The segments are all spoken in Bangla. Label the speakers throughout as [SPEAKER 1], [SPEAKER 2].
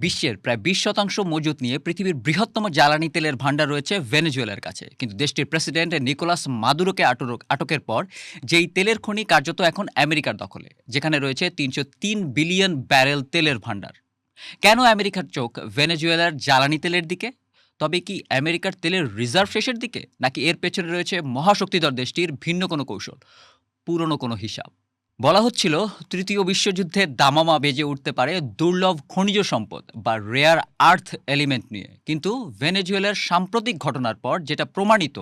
[SPEAKER 1] বিশ্বের প্রায় বিশ শতাংশ মজুত নিয়ে পৃথিবীর বৃহত্তম জ্বালানি তেলের ভাণ্ডার রয়েছে ভেনেজুয়েলার কাছে। কিন্তু দেশটির প্রেসিডেন্ট নিকোলাস মাদুরোকে আটক আটকের পর যেই তেলের খনি কার্যত এখন আমেরিকার দখলে, যেখানে রয়েছে তিনশো তিন বিলিয়ন ব্যারেল তেলের ভাণ্ডার। কেন আমেরিকার চোখ ভেনেজুয়েলার জ্বালানি তেলের দিকে? তবে কি আমেরিকার তেলের রিজার্ভ শেষের দিকে, নাকি এর পেছনে রয়েছে মহাশক্তিধর দেশটির ভিন্ন কোনো কৌশল, পুরনো কোনো হিসাব? বলা হচ্ছিল তৃতীয় বিশ্বযুদ্ধে দামামা বেজে উঠতে পারে দুর্লভ খনিজ সম্পদ বা রেয়ার আর্থ এলিমেন্ট নিয়ে। কিন্তু ভেনেজুয়েলার সাম্প্রতিক ঘটনার পর যেটা প্রমাণিত,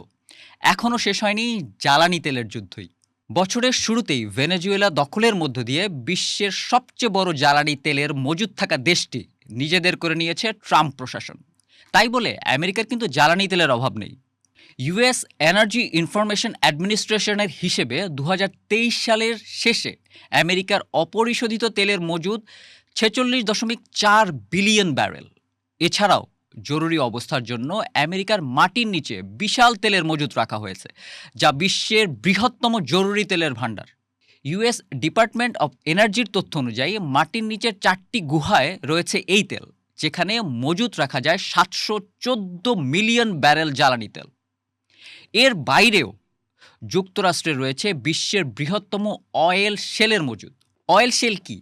[SPEAKER 1] এখনও শেষ হয়নি জ্বালানি তেলের যুদ্ধই। বছরের শুরুতেই ভেনেজুয়েলা দখলের মধ্য দিয়ে বিশ্বের সবচেয়ে বড় জ্বালানি তেলের মজুদ থাকা দেশটি নিজেদের করে নিয়েছে ট্রাম্প প্রশাসন। তাই বলে আমেরিকার কিন্তু জ্বালানি তেলের অভাব নেই। ইউএস এনার্জি ইনফরমেশন অ্যাডমিনিস্ট্রেশনের হিসেবে দু হাজার তেইশ সালের শেষে আমেরিকার অপরিশোধিত তেলের মজুদ ছেচল্লিশ দশমিক চার বিলিয়ন ব্যারেল। এছাড়াও জরুরি অবস্থার জন্য আমেরিকার মাটির নিচে বিশাল তেলের মজুদ রাখা হয়েছে, যা বিশ্বের বৃহত্তম জরুরি তেলের ভাণ্ডার। ইউএস ডিপার্টমেন্ট অফ এনার্জির তথ্য অনুযায়ী মাটির নিচের চারটি গুহায় রয়েছে এই তেল, যেখানে মজুত রাখা যায় সাতশো চোদ্দ মিলিয়ন ব্যারেল জ্বালানি তেল। এর বাইরেও যুক্তরাষ্ট্রে রয়েছে বিশ্বের বৃহত্তম অয়েল শেলের মজুদ। অয়েল শেল কি?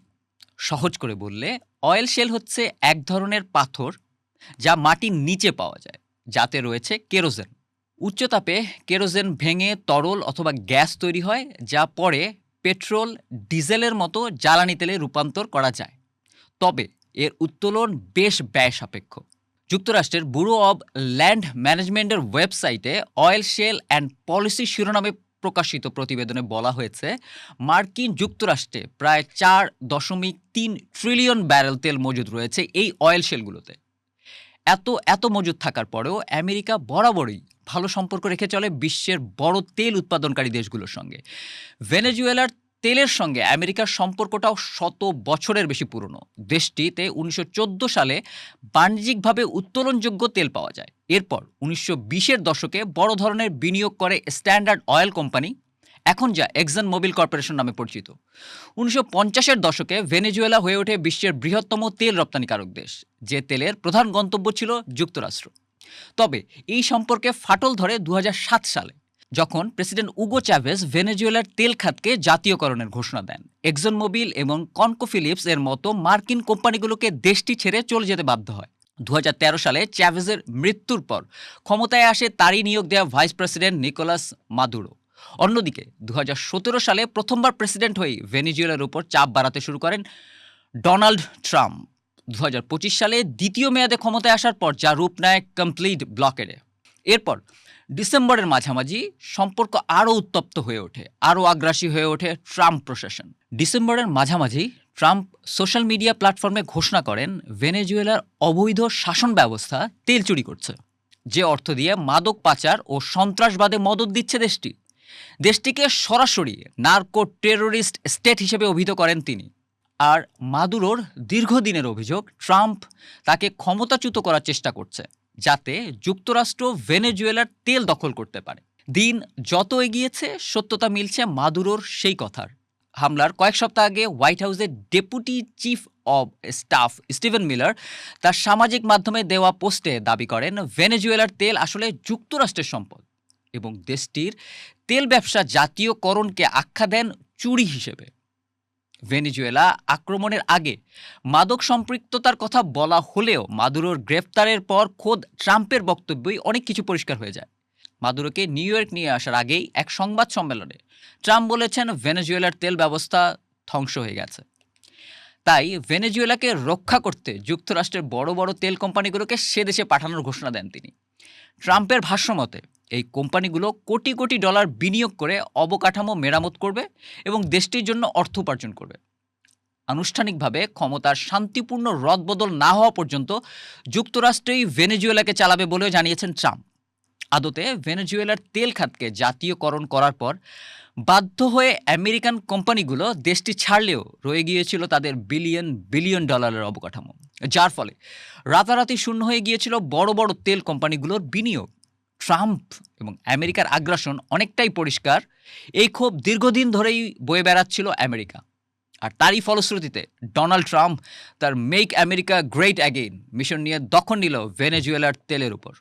[SPEAKER 1] সহজ করে বললে, অয়েল শেল হচ্ছে এক ধরনের পাথর যা মাটির নিচে পাওয়া যায়, যাতে রয়েছে কেরোজেন উচ্চতাপে কেরোজেন ভেঙে তরল অথবা গ্যাস তৈরি হয়, যা পরে পেট্রোল, ডিজেলের মতো জ্বালানি তেলে রূপান্তর করা যায়। তবে এর উত্তোলন বেশ ব্যয় সাপেক্ষ যুক্তরাষ্ট্রের ব্যুরো অব ল্যান্ড ম্যানেজমেন্টের ওয়েবসাইটে অয়েল শেল অ্যান্ড পলিসি শিরোনামে প্রকাশিত প্রতিবেদনে বলা হয়েছে, মার্কিন যুক্তরাষ্ট্রে প্রায় চার দশমিক তিন ট্রিলিয়ন ব্যারেল তেল মজুদ রয়েছে এই অয়েল শেলগুলোতে। এত এত মজুদ থাকার পরেও আমেরিকা বরাবরই ভালো সম্পর্ক রেখে চলে বিশ্বের বড় তেল উৎপাদনকারী দেশগুলোর সঙ্গে। ভেনেজুয়েলার তেলের সঙ্গে আমেরিকার সম্পর্কটাও শত বছরের বেশি পুরনো। দেশটিতে উনিশশো চোদ্দ সালে বাণিজ্যিকভাবে উত্তোলনযোগ্য তেল পাওয়া যায়। এরপর উনিশশো বিশের দশকে বড় ধরনের বিনিয়োগ করে স্ট্যান্ডার্ড অয়েল কোম্পানি, এখন যা এক্সন মোবিল কর্পোরেশন নামে পরিচিত। উনিশশো পঞ্চাশের দশকে ভেনেজুয়েলা হয়ে ওঠে বিশ্বের বৃহত্তম তেল রপ্তানিকারক দেশ, যে তেলের প্রধান গন্তব্য ছিল যুক্তরাষ্ট্র। তবে এই সম্পর্কে ফাটল ধরে দু হাজার সাত সালে। যখন প্রেসিডেন্ট উগো চ্যাভেজ ভেনেজুয়েলার তেল খাতকে জাতীয়করণের ঘোষণা দেন, এক্সন মোবিল এবং কনকো ফিলিপস এর মতো মার্কিন কোম্পানিগুলোকে দেশটি ছেড়ে চলে যেতে বাধ্য হয়। দু হাজার তেরো সালে চ্যাভেজের মৃত্যুর পর ক্ষমতায় আসে তারই নিয়োগ দেওয়া ভাইস প্রেসিডেন্ট নিকোলাস মাদুরো। অন্যদিকে দু হাজার সতেরো সালে প্রথমবার প্রেসিডেন্ট হয়ে ভেনিজুয়েলার উপর চাপ বাড়াতে শুরু করেন ডোনাল্ড ট্রাম্প। দু হাজার পঁচিশ সালে দ্বিতীয় মেয়াদে ক্ষমতায় আসার পর যা রূপ নেয় কমপ্লিট ব্লকেডে এরপর ডিসেম্বরের মাঝামাঝি সম্পর্ক আরও উত্তপ্ত হয়ে ওঠে, আরও আগ্রাসী হয়ে ওঠে ট্রাম্প প্রশাসন। ডিসেম্বরের মাঝামাঝি ট্রাম্প সোশ্যাল মিডিয়া প্ল্যাটফর্মে ঘোষণা করেন, ভেনেজুয়েলার অবৈধ শাসন ব্যবস্থা তেল চুরি করছে, যে অর্থ দিয়ে মাদক পাচার ও সন্ত্রাসবাদে মদত দিচ্ছে দেশটি। দেশটিকে সরাসরি নার্কো টেরোরিস্ট স্টেট হিসেবে অভিহিত করেন তিনি। আর মাদুরোর দীর্ঘদিনের অভিযোগ, ট্রাম্প তাকে ক্ষমতাচ্যুত করার চেষ্টা করছে। যাতে যুক্তরাষ্ট্র ভেনেজুয়েলার তেল দখল করতে পারে। দিন যত এগিয়েছে, সত্যতা মিলছে মাদুরোর সেই কথার। হামলার কয়েক সপ্তাহ আগে হোয়াইট হাউসের deputy chief of staff Steven Miller তার সামাজিক মাধ্যমে দেওয়া পোস্টে দাবি করেন, ভেনেজুয়েলার তেল আসলে যুক্তরাষ্ট্রের সম্পদ এবং দেশটির তেল ব্যবসা জাতীয়করণকে আখ্যা দেন চুরি হিসেবে। ভেনেজুয়েলা আক্রমণের আগে মাদক সম্পৃক্ততার কথা বলা হলেও মাদুরোর গ্রেফতারের পর খোদ ট্রাম্পের বক্তব্যই অনেক কিছু পরিষ্কার হয়ে যায়। মাদুরোকে নিউ ইয়র্ক নিয়ে আসার আগেই এক সংবাদ সম্মেলনে ট্রাম্প বলেছেন ভেনেজুয়েলার তেল ব্যবস্থা ধ্বংস হয়ে গেছে। তাই ভেনেজুয়েলাকে রক্ষা করতে যুক্তরাষ্ট্রের বড় বড় তেল কোম্পানিগুলোকে সে দেশে পাঠানোর ঘোষণা দেন তিনি। ট্রাম্পের ভাষ্যমতে এই কোম্পানিগুলো কোটি কোটি ডলার বিনিয়োগ করে অবকাঠামো মেরামত করবে এবং দেশটির জন্য অর্থ উপার্জন করবে। আনুষ্ঠানিকভাবে ক্ষমতার শান্তিপূর্ণ রদবদল না হওয়া পর্যন্ত যুক্তরাষ্ট্রেই ভেনেজুয়েলাকে চালাবে বলেও জানিয়েছেন ট্রাম্প। আদতে ভেনেজুয়েলার তেল খাতকে জাতীয়করণ করার পর বাধ্য হয়ে আমেরিকান কোম্পানিগুলো দেশটি ছাড়লেও রয়ে গিয়েছিল তাদের বিলিয়ন বিলিয়ন ডলারের অবকাঠামো, যার ফলে রাতারাতি শূন্য হয়ে গিয়েছিল বড় বড় তেল কোম্পানিগুলোর বিনিয়োগ। ট্রাম্প এবং আমেরিকার আগ্রাসন অনেকটাই পরিষ্কার, এই ক্ষোভ দীর্ঘদিন ধরেই বয়ে বেড়াচ্ছিল আমেরিকা। আর তারই ফলশ্রুতিতে ডোনাল্ড ট্রাম্প তার make America great again mission নিয়ে দখল নিল ভেনেজুয়েলার তেলের উপর।